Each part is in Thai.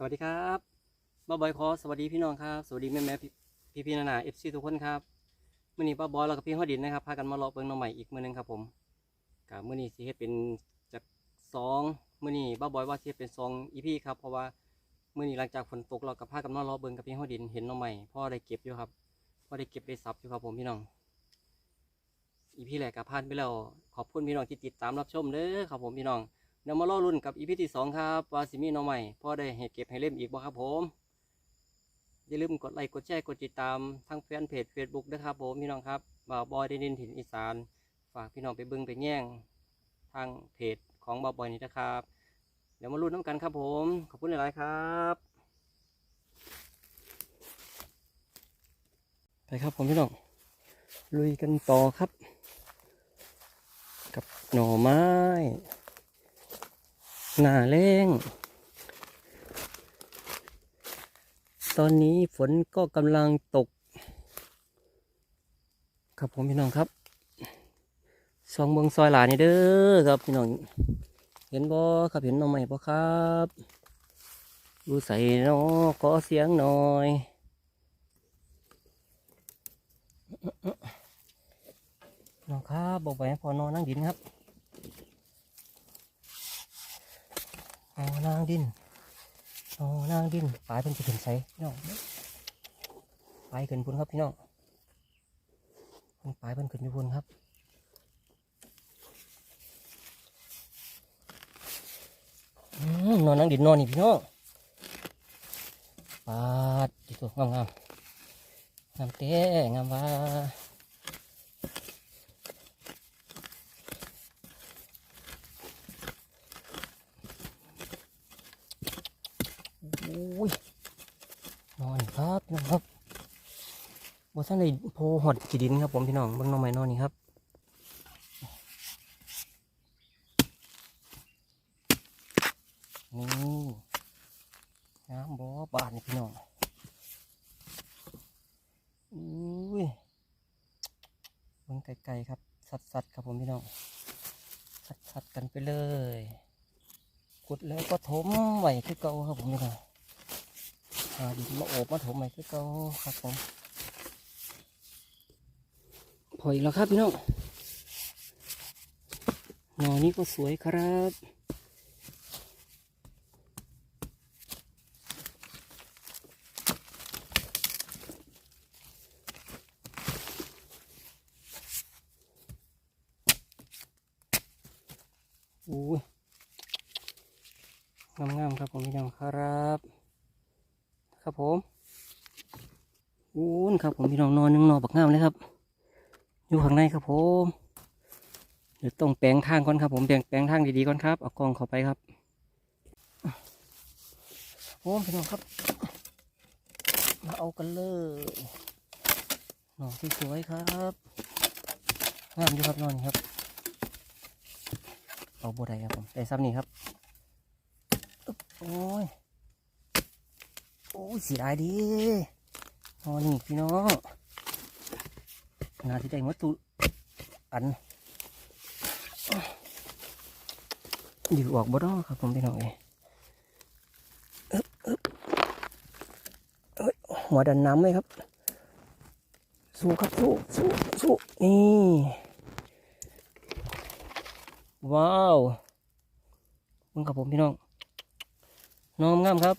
สวัสดีครับบ้าบอยขอสวัสดีพี่น้องครับสวัสดีแม่แม่พี่พี่นานาเอฟซีทุกคนครับมื่อนี้ป้าบอยแล้วก็พี่ฮอดินนะครับพากันมาเลาะเบิ้งน้องใหม่อีกมื้อนึงครับผมกับมื่อนี้สิเฮ็ดเป็นจากสองมื่อนี้บ้าบอยว่าสิเฮ็ดเป็นสองอีพีครับเพราะว่ามื่อนี้หลังจากฝนตกเรากับพากันมาเลาะเบิ้งกับพี่ฮอดินเห็นน้องใหม่พ่อได้เก็บอยู่ครับพ่อได้เก็บได้ซับอยู่ครับผมพี่น้องอีพีแรกกับพานไปแล้วขอบคุณพี่น้องที่ติดตามรับชมเด้อครับผมพี่น้อง เดี๋ยวมาล่อรุ่นกับอีพีที่สองครับว่าสิมีหน้องใหม่พ่อได้ให้เก็บให้เล่มอีกบ่ครับผม อย่าลืมกดไลค์กดแชร์กดติดตามทั้งแฟนเพจ Facebook ด้วยครับผมพี่น้องครับบ่าวบอยได้ดินถิ่นอีสาน ฝากพี่น้องไปเบิ่งไปแย่งทางเพจของบ่าวบอยนี่นะครับ เดี๋ยวมาลุ้นน้ำกันครับผม ขอบคุณหลายๆครับไปครับผมพี่น้องลุยกันต่อครับ กับหน่อไม้ หน้าแรงตอนนี้ฝนก็กำลังตก ครับผมพี่น้องครับซองเบิงซอยหลานี่เด้อครับพี่น้อง เห็นบ่ครับเห็นน้องใหม่บ่ครับดูใส่น้อขอเสียงหน่อยน้องครับบอกไปให้พอนอนนั่งดินครับ อ๋อนางดินอ๋อนางดินปลายเป็นจะขึ้นใสพี่น้องปลายขึ้นพุ่นครับพี่น้องปลายเป็นขึ้นอยู่พุ่นครับอนอนนางดินนอนนี่พี่น้องปาดดีตัวงามงามงามเต้งามว่าอุ้ยนอนครับพี่น้องครับบ ท่านในโพหอดขีดินครับผมพี่น้องเบิ่งน้องไม้นอนนี่ครับนี่น้ำบ่อบาดนี่พี่น้องอุ้ยเบิ่งไกลๆครับ สัดๆครับผมพี่น้องสัดๆกันไปเลยขุดแล้วก็ถมไว้คือเก่าครับผมพี่น้องหาดินมาโอบมาถมไว้คือเก่าครับผม พออีกแล้วครับพี่น้องหนอนี้ก็สวยครับอู้ยงามๆครับผมพี่น้องครับ ครับผมอู้นครับผมพี่น้องนอนนึงนอนบักงามเลยครับ อยู่ข้างในครับผมเดี๋ยวต้องแปลงทางก่อนครับผมแปลงแปลงทางดีๆก่อนครับเอากล้องเข้าไปครับโอ้พี่น้องครับ มาเอากันเลยนอนที่สวยๆครับงามอยู่ครับนอนครับ เอาบัวใดครับผมได้ซ้ำนี่ครับอึ๊บโอ้ยโอ้ยเสียดายดีอ๋อนี่พี่น้อง นาที่ได้มดตุอันดีออกบ่ด้ครับผมพี่น้องเอยอึ๊บอึ๊บเอ้ยหัวดันน้ำเลยครับ สู้ครับสู้สู้สู้นี่ว้าวมึงกับผมพี่น้องน้องงามครับ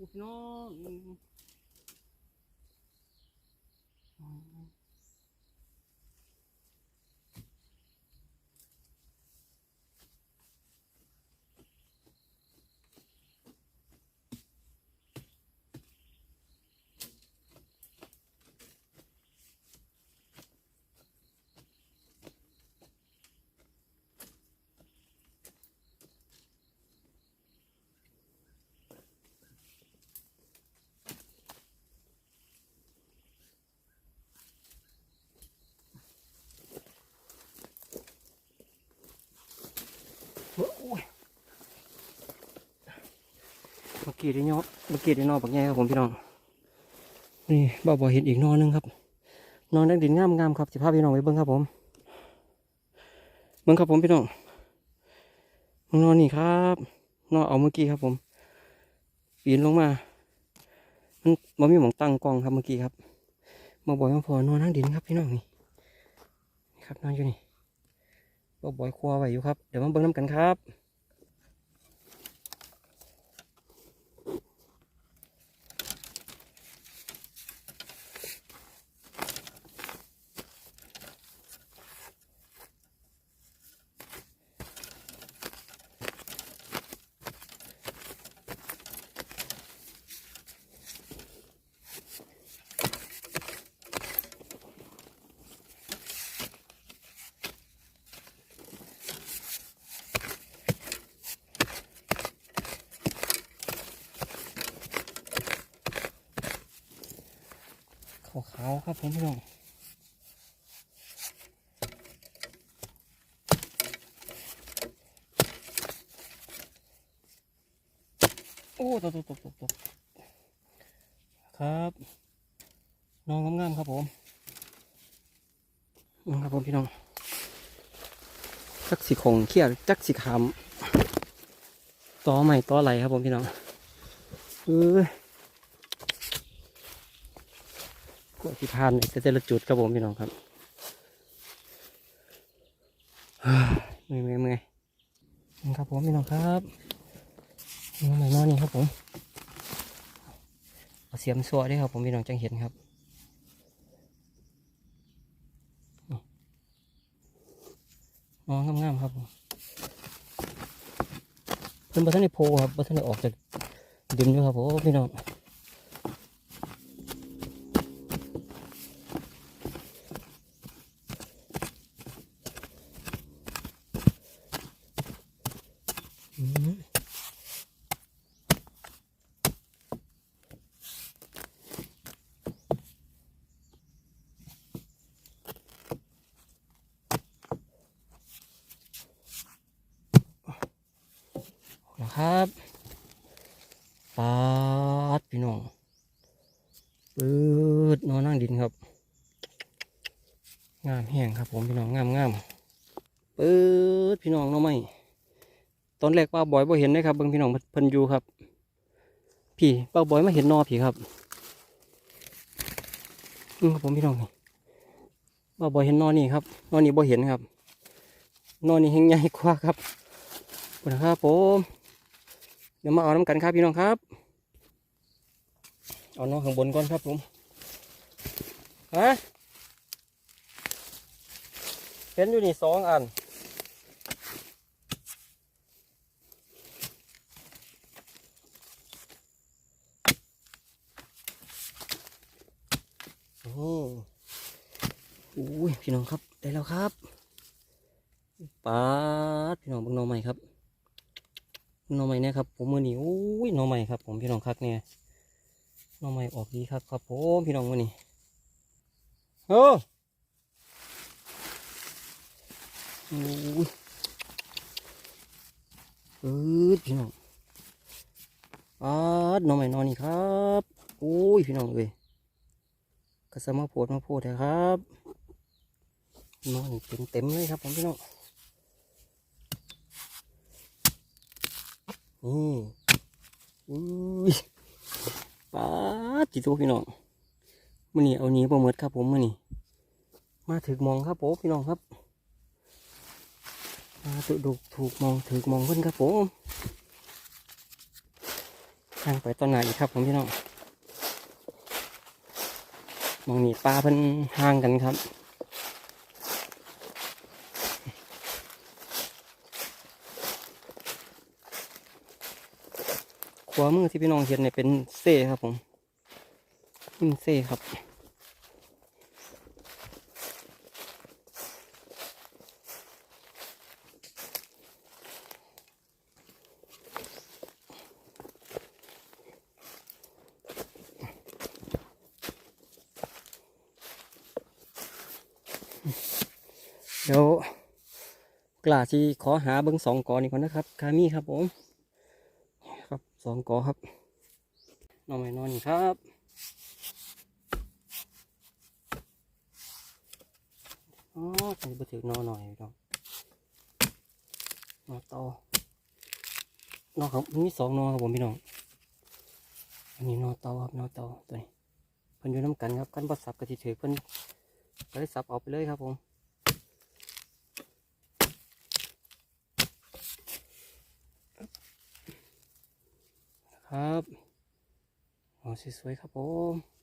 อู้ เมื่อกี้ได้เนาะเมื่อกี้ได้เนอปักใหญ่ครับผมพี่น้อง นี่บ่บ่เห็นอีกนอหนึงครับ นอนดังดินงามงามๆครับสิพาพพี่น้องไปเบิ่งครับผมเบิ่งครับผมพี่น้องนอนนี่ครับนอนเอาเมื่อกี้ครับผม ปีนลงมา มันบ่มีหมองตั้งกล้องครับเมื่อกี้ครับมาบ่อยมาพอนอนนั่งดินครับพี่น้องนี่ ครับนอนอยู่นี่ บ่บ่อยครัวไว้อยู่ครับ เดี๋ยวมาเบิ่งน้ำกันครับ ขาครับผมพี่น้องโอ้ตกตกตกตกตกครับน้องงามๆครับผมนี่ครับผมพี่น้องจักสีคงเขี้ยจักสีขามต่อใหม่ต่อไหลครับผมพี่น้องเออ กว่าที่ผ่านเนี่แต่ละจุดครับผมพี่น้องครับเมื่อยเมื่อยเมื่อยนี่ครับผมพี่น้องครับนี่ใหม่นอนนี่ครับผมเอาเสียมสัวด้วยครับผมพี่น้องจังเห็นครับงอนงามๆครับผมเป็นบัทันในโพครับบัทันในออกจากดินด้วยครับผมพี่น้อง ครับปาดพี่น้องปืดนอนนั่งดินครับ งามแห้งครับ ผมพี่น้องงามงามปืดพี่น้องเนาะไหมตอนแรกป้าบอยบ่เห็นนะครับเบิ่งพี่น้องเพิ่นอยู่ครับ พี่ป้าบอยมาเห็นนอพี่ครับอืมครับผมพี่น้องป้าบอยเห็นนอนี่ครับนอนี่บ่เห็นครับ นอนี่แห้งใหญ่กว่าครับขอบคุณครับผม เดี๋ยวมาเอาน้ำกันครับพี่น้องครับ เอาน้อข้างบนก่อนครับผมฮะเห็นอยู่นี่สองอันโอ้อุ้ยพี่น้องครับได้แล้วครับปาดพี่น้องบังหนองใหม่ครับ หนอใหม่เนี่ยครับ ผมมือนี้อุ้ยหนอใหม่ครับ ผมพี่น้องคักเนี่ยหนอใหม่ออกดีครับครับผมพี่น้องมือนี้โอ้อุ้ยเออพี่น้องปาดหนอใหม่นอนนี่ครับโอ้ยพี่น้องเอ้ยก็สมาโพดมาโพดนะครับนอนเต็มเต็มเลยครับผมพี่น้อง นี่อุ้ยป้าจิตตัวพี่น้องมื่อนี้เอาหนี้ประเมิดครับผมมื่อนี้มาถึกมองครับผมพี่น้องครับ มาตุดุกถูกมองถึกมองเพิ่นครับผมทางไปต้นหนาอีกครับผมพี่น้องมองนี่ปลาเพิ่นห่างกันครับ วามือที่พี่น้องเห็นเนี่ยเป็นเซ่ครับผมหิมเซ่ครับเดี๋ยวกล้าที่ขอหาเบิ้งสองกอนี่ก่อนนะครับ คามี่ครับผม สองกอครับนอนไม่นอนครับอ๋อใส่บะถือนอนหน่อยพี่น้องนอโตนอครับมีสองนอครับผมพี่น้องอันนี้นอโตครับนอโตตัวนี้เพิ่นอยู่น้ำกันครับกันบดสับกระติถือเพิ่นก็เลยสับออกไปเลยครับผม ครับโอ้สวยๆครับผม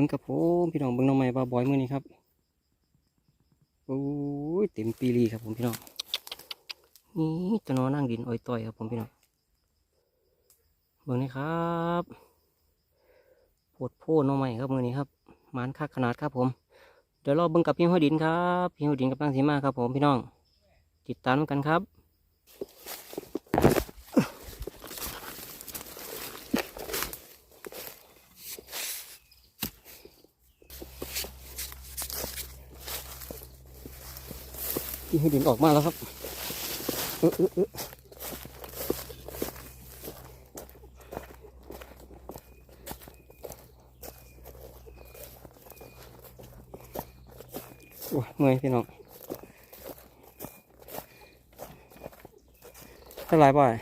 มึงกับผมพี่น้องเบิ้งน้องใหม่บาบอยมือนี้ครับโอ้ยเต็มปีรีครับผมพี่น้องนี่ตะนอนั่งดินอ้อยต่อยครับผมพี่น้องเบิ้งนี่ครับปวดโพน้องใหม่ครับมือนี้ครับมานคักขนาดครับผมเดี๋ยวรอเบิ้งกับพี่หัวดินครับพี่หัวดินกับนางสีมาครับผมพี่น้อง ติดตามกันครับ พี่หัวดินออกมาแล้วครับเออเออเออโอ้ยเมื่อยพี่น้องเท่าไรบ่อย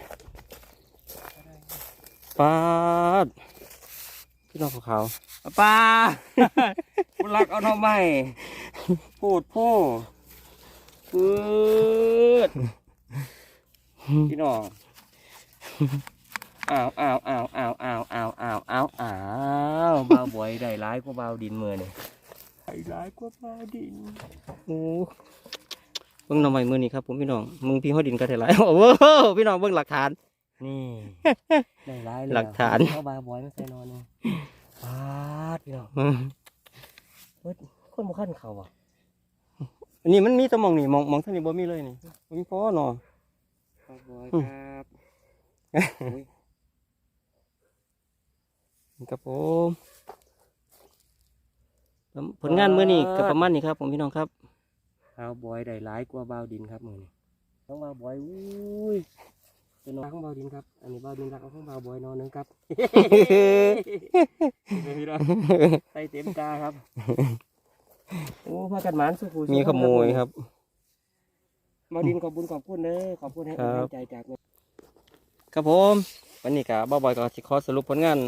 ปาดพี่น้องขาป้าบุรักเอาทำไมพูดพูด ปืดๆพี่น้องอ้าวอ้าวอ้าวอ้าวอ้าวอ้าวอ้าวอ้าวอ้าวเบาบอยได้ร้ายกว่าเบาดินมือนี่ได้ร้ายกว่าเบาดินโอ้เบิ่งหน่อไม้มือนี่ครับผมพี่น้องมึงพี่หัวดินก็ได้หลายโอ้โหพี่น้องเบิ่งหลักฐานนี่ได้ร้ายเลยหลักฐานเอาเบาบอยมาใส่นอนนี่ปาดพี่น้องอืมเฮ้ยคนบ่ขั้นเขาอะอั นนี้มันมีแตะมองนี่มองมองเท่านี้บ่มีเลยนี่บ่มีพอเนาะเบาบอยอืมครับครับผมผลงานมือนี่ก็ประมาณนี้ครับ ผมพี่น้องครับเบาบอยได้ร้ายกว่าเบาดินครับมือนี่ต้องเบาบอยอุ้ยเป็นนอนของเบาดินครับ อันนี้เบาดินรักเอาของเบาบอยนอนหนึงครับพี่น้องใส่เต็มตาครับ โอ้พากันหมานสุขุมีขโมยครับเบาดินขอบคุณขอบคุณเด้อขอบคุณให้ครับกำลังใจจากแม่ครับผมวันนี้กับบ้าบอยก็สิขอสรุปผลงาน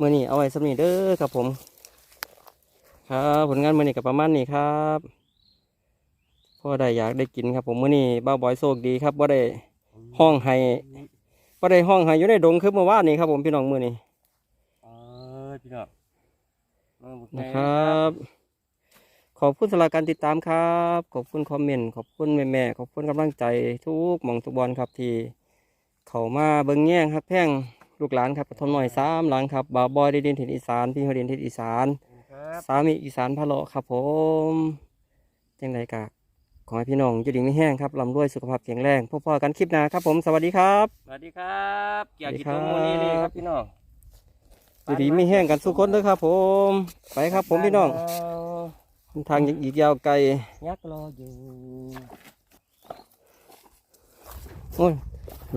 มือนี้เอาไว้สำนี้เด้อครับผม ครับผลงานมือนี้ก็ประมาณนี้ครับพ่อได้อยากได้กินครับ ผมมือนี้บ้าบอยโชคดีครับว่าได้ห้องให้ว่าได้ห้องให้อยู่ในดงคือเมื่อวานนี้ครับ ผมพี่น้องมือนี้เออพี่น้องมาบุกนะแม่ครับ ขอบคุณสำหรับการติดตามครับ ขอบคุณคอมเมนต์ขอบคุณแม่ๆขอบคุณกำลังใจทุกหม่องทุกบอลครับที่เขามาเบิ้งแย่งครับแพ่งลูกหลานครับกระทอมหน่อยสามหลังครับบาวบอยได้ดินถิ่นอีสานพี่เขาดินถิ่นอีสานครับสามีอีสานพะเลาะครับผมจังไรกะขอให้พี่น้องอยู่ดีไม่แห้งครับลำด้วยสุขภาพแข็งแรงพบกันคลิปหน้าครับผมสวัสดีครับสวัสดีครับเกี่ยวกับสวัสดีครับตัวมูนี่เลยครับพี่น้องอยู่ดีไม่แห้งกันทุกคนเด้อครับ ผม ไปครับผมพี่น้อง ทางยังอีกยาวไกลยักษ์รออยู่โอ้ย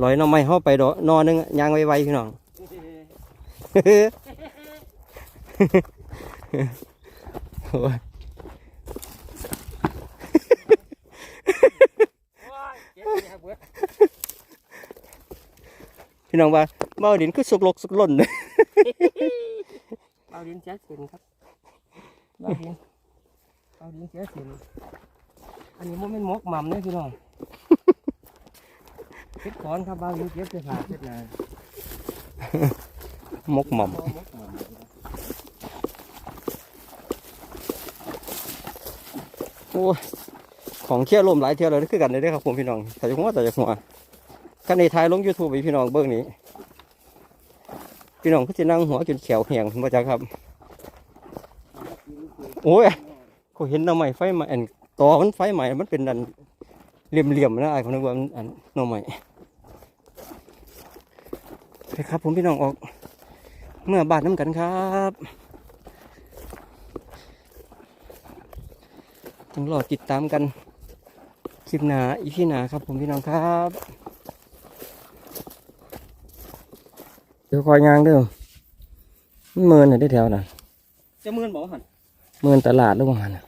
ลอยหน้ำไม้เข้าไปดอกนอนึงยางไวๆพี่น้องโอ้ยเจ็บเนี่ยเบิดพี่น้องว่าเมาดินคือสุกลกสุกหล่นเลยเบาดินเสียสินครับเบาดินเบา ดินเสียสินอันนี้มันเป็นมกหม่ำนะพี่น้องเก็บขอนครับเบาดินเก็บเสื้อผ้าเก็บนามกหม่อมมกหม่ำโอ้ยของเที่ยวลมหลายเที่ยวเลยคือกันเลยเด้อครับผมพี่น้องแต่จะหัวแต่จะหัวกันในท้ายลงยูทูบไปพี่น้องเบิ้งนี้ พี่น้องก็จะนั่งหัวจนแขวแหงมาจากครับ โอ้ย ก็เห็นหน้ำใหม่ไฟใหม่อันตอมันไฟใหม่มันเป็นอันเหลี่ยมๆนะไอ้คนนึกว่ามันอันหน้ำใหม่ไปครับผมพี่น้องออก เมื่อบาทน้ำกันครับต้องรอติดตามกันคลิปหนาอีพี่หนาครับผมพี่น้องครับ เดี๋ยวคอยยางเด้อมันเมินน่ะได้แถวน่ะจะมื่นบอกหันเมินตลาดหรือว่าหันน่ะ